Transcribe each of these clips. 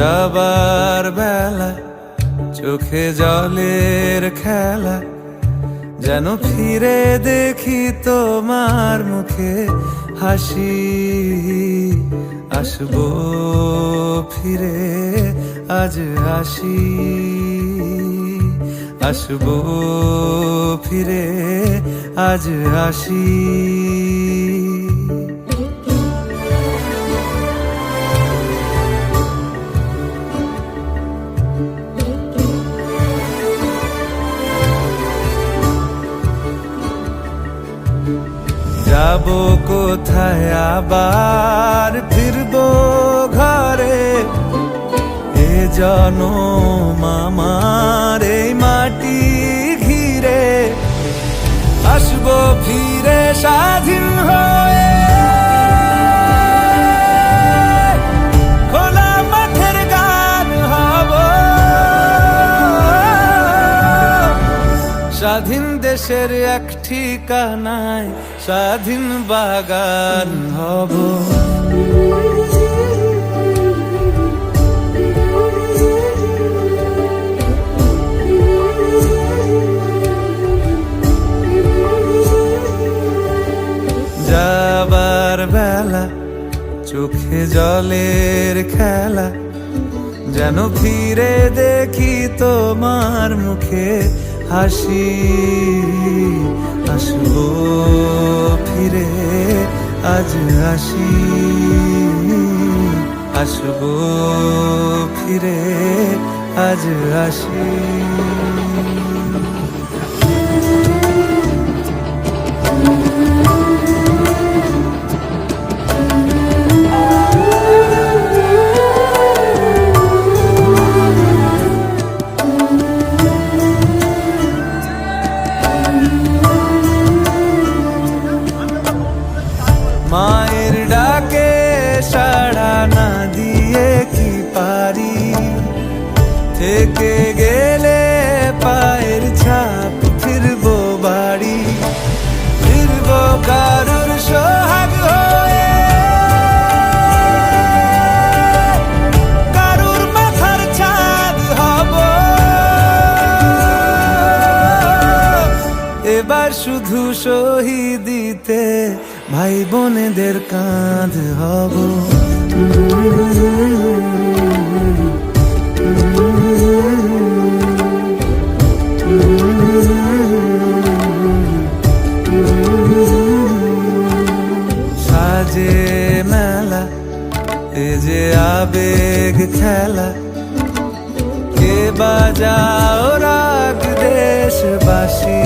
যাবার বেলা, চোখে জলের খেলা, যেন ফিরে দেখি তোমার মুখে হাসি। আসব ফিরে, আজ হাসি আসব ফিরে, আজ আসি। যাব কোথায়? আবার ফিরব ঘরে। এ জনম আমার এই মাটি ঘিরে। আসব ফিরে স্বাধীন স্বাধীন দেশের এক ঠিকানায় স্বাধীন বাগান হব। যাবার বেলা চোখে জলের খেলা, যেন ফিরে দেখি তোমার মুখে হাসি আসব ফিরে আজ আসি আসব ফিরে আজ আসি মায়ের ডাকে সাড়া না দিয়ে কি পারি? থেকে গেলে পায়ের ছাপ ফিরবো বাড়ি। ফিরবো কারুর সোহাগ হয়ে। কারুর এবার শুধু শহীদিতে ভাই বোনেদের কাঁধ হব। সাজে মেলা এ যে আবেগ খেলা। কে বাজাও রাগ দেশবাসী।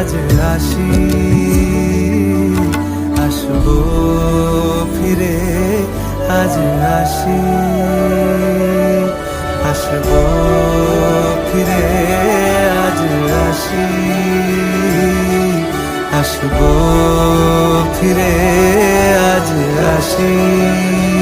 আজ আসি আসব ফিরে আজ আসি আসব ফিরে আজ আসি আসব ফিরে আজ আসি।